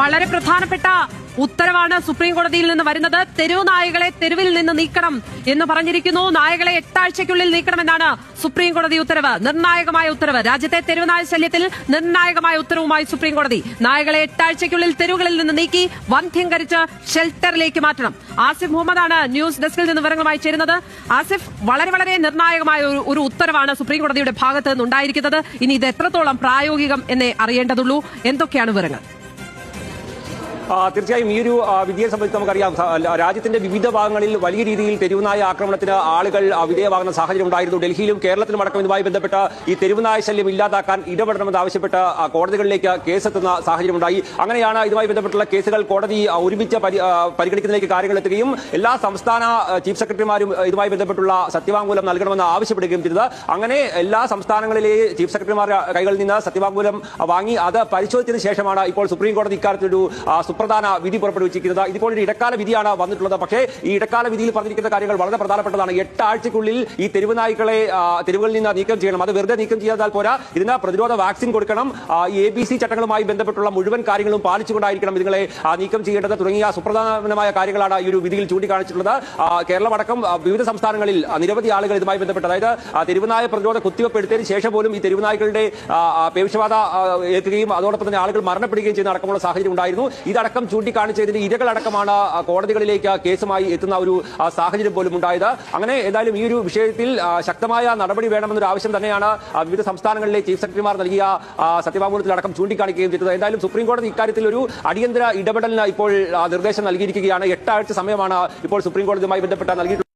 വളരെ പ്രധാനപ്പെട്ട ഉത്തരവാണ് സുപ്രീം കോടതിയിൽ നിന്ന് വരുന്നത്. തെരുവ് നായകളെ തെരുവിൽ നിന്ന് നീക്കണം എന്ന് പറഞ്ഞിരിക്കുന്നു. നായകളെ എട്ടാഴ്ചയ്ക്കുള്ളിൽ നീക്കണമെന്നാണ് സുപ്രീം കോടതി ഉത്തരവ്. നിർണായകമായ ഉത്തരവ്. രാജ്യത്തെ തെരുവ് നായ ശല്യത്തിൽ നിർണായകമായ ഉത്തരവുമായി സുപ്രീം കോടതി നായകളെ എട്ടാഴ്ചയ്ക്കുള്ളിൽ തെരുവുകളിൽ നിന്ന് നീക്കി വന്ധ്യംകരിച്ച് ഷെൽട്ടറിലേക്ക് മാറ്റണം. ആസിഫ് മുഹമ്മദാണ് ന്യൂസ് ഡെസ്കിൽ നിന്ന് വിവരങ്ങളുമായി ചേരുന്നത്. ആസിഫ് വളരെ വളരെ നിർണായകമായ ഒരു- ഉത്തരവാണ് സുപ്രീം കോടതിയുടെ ഭാഗത്ത് നിന്നുണ്ടായിരിക്കുന്നത്. ഇനി ഇത് എത്രത്തോളം പ്രായോഗികം എന്നേ അറിയേണ്ടതുള്ളൂ. എന്തൊക്കെയാണ് വിവരങ്ങൾ? തീർച്ചയായും ഈ ഒരു വിധിയെ സംബന്ധിച്ച് നമുക്കറിയാം. രാജ്യത്തിന്റെ വിവിധ ഭാഗങ്ങളിൽ വലിയ രീതിയിൽ തെരുവുനായ ആക്രമണത്തിന് ആളുകൾ വിധേയമാകുന്ന സാഹചര്യം ഉണ്ടായിരുന്നു. ഡൽഹിയിലും കേരളത്തിലും അടക്കം ഇതുമായി ബന്ധപ്പെട്ട ഈ തെരുവുനായ ശല്യം ഇല്ലാതാക്കാൻ ഇടപെടണമെന്ന് ആവശ്യപ്പെട്ട് കോടതികളിലേക്ക് കേസെത്തുന്ന സാഹചര്യം ഉണ്ടായി അങ്ങനെയാണ് ഇതുമായി ബന്ധപ്പെട്ടുള്ള കേസുകൾ കോടതി ഒരുമിച്ച് പരി- പരിഗണിക്കുന്നതിലേക്ക് കാര്യങ്ങൾ എത്തുകയും എല്ലാ സംസ്ഥാന ചീഫ് സെക്രട്ടറിമാരും ഇതുമായി ബന്ധപ്പെട്ടുള്ള സത്യവാങ്മൂലം നൽകണമെന്ന് ആവശ്യപ്പെടുകയും ചെയ്തത്. അങ്ങനെ എല്ലാ സംസ്ഥാനങ്ങളിലെ ചീഫ് സെക്രട്ടറിമാരുടെ കൈകളിൽ നിന്ന് സത്യവാങ്മൂലം വാങ്ങി അത് പരിശോധിച്ചതിന് ശേഷമാണ് ഇപ്പോൾ സുപ്രീം കോടതി ഇക്കാര്യത്തിലൊരു ആ, സുപ്രധാന വിധി പുറപ്പെടുവിച്ചിരിക്കുന്നത്. ഇതിപ്പോൾ ഒരു ഇടക്കാല വിധിയാണ് വന്നിട്ടുള്ളത്. പക്ഷേ ഈ ഇടക്കാല വിധിയിൽ പറഞ്ഞിരിക്കുന്ന കാര്യങ്ങൾ വളരെ പ്രധാനപ്പെട്ടതാണ്. എട്ടാഴ്ചക്കുള്ളിൽ ഈ തെരുവ് നായ്ക്കളെ തെരുവുകളിൽ നിന്ന് നീക്കം ചെയ്യണം. അത് വെറുതെ നീക്കം ചെയ്താൽ പോരാ. ഇതിന് പ്രതിരോധ വാക്സിൻ കൊടുക്കണം. ഈ എ ബി സി ചട്ടങ്ങളുമായി ബന്ധപ്പെട്ടുള്ള മുഴുവൻ കാര്യങ്ങളും പാലിച്ചുകൊണ്ടായിരിക്കണം ഇതുങ്ങളെ നീക്കം ചെയ്യേണ്ടത് തുടങ്ങിയ സുപ്രധാനമായ കാര്യങ്ങളാണ് ഈ ഒരു വിധിയിൽ ചൂണ്ടിക്കാണിച്ചിട്ടുള്ളത്. കേരളമടക്കം വിവിധ സംസ്ഥാനങ്ങളിൽ നിരവധി ആളുകൾ ഇതുമായി ബന്ധപ്പെട്ട് അതായത് തെരുവുനായ പ്രതിരോധ കുത്തിവെപ്പ് എടുത്തതിന് ശേഷം പോലും ഈ തെരുവുനായ്ക്കളുടെ പേവിഷബാധ ഏൽക്കുകയും അതോടൊപ്പം തന്നെ ആളുകൾ മരണപ്പെടുകയും ചെയ്യുന്ന അടക്കമുള്ള സാഹചര്യം ഉണ്ടായിരുന്നു. ഇതടക്കം ചൂണ്ടിക്കാണിച്ചതിന് ഇരകളടക്കമാണ് ആ, കോടതികളിലേക്ക് കേസുമായി എത്തുന്ന ഒരു സാഹചര്യം പോലും ഉണ്ടായത്. അങ്ങനെ ഏതായാലും ഈ ഒരു വിഷയത്തിൽ ശക്തമായ നടപടി വേണമെന്നൊരു ആവശ്യം തന്നെയാണ് വിവിധ സംസ്ഥാനങ്ങളിലെ ചീഫ് സെക്രട്ടറിമാർ നൽകിയ സത്യവാങ്മൂലത്തിൽ സത്യവാങ്മൂലത്തിലടക്കം ചൂണ്ടിക്കാണിക്കുകയും ചെയ്തത്. എന്തായാലും സുപ്രീം കോടതി ഇക്കാര്യത്തിൽ ഒരു അടിയന്തര ഇടപെടലിന് ഇപ്പോൾ നിർദ്ദേശം നൽകിയിരിക്കുകയാണ്. എട്ടാഴ്ച സമയമാണ് ഇപ്പോൾ സുപ്രീം കോടതിയുമായി ബന്ധപ്പെട്ട് നൽകിയിട്ടുള്ളത്.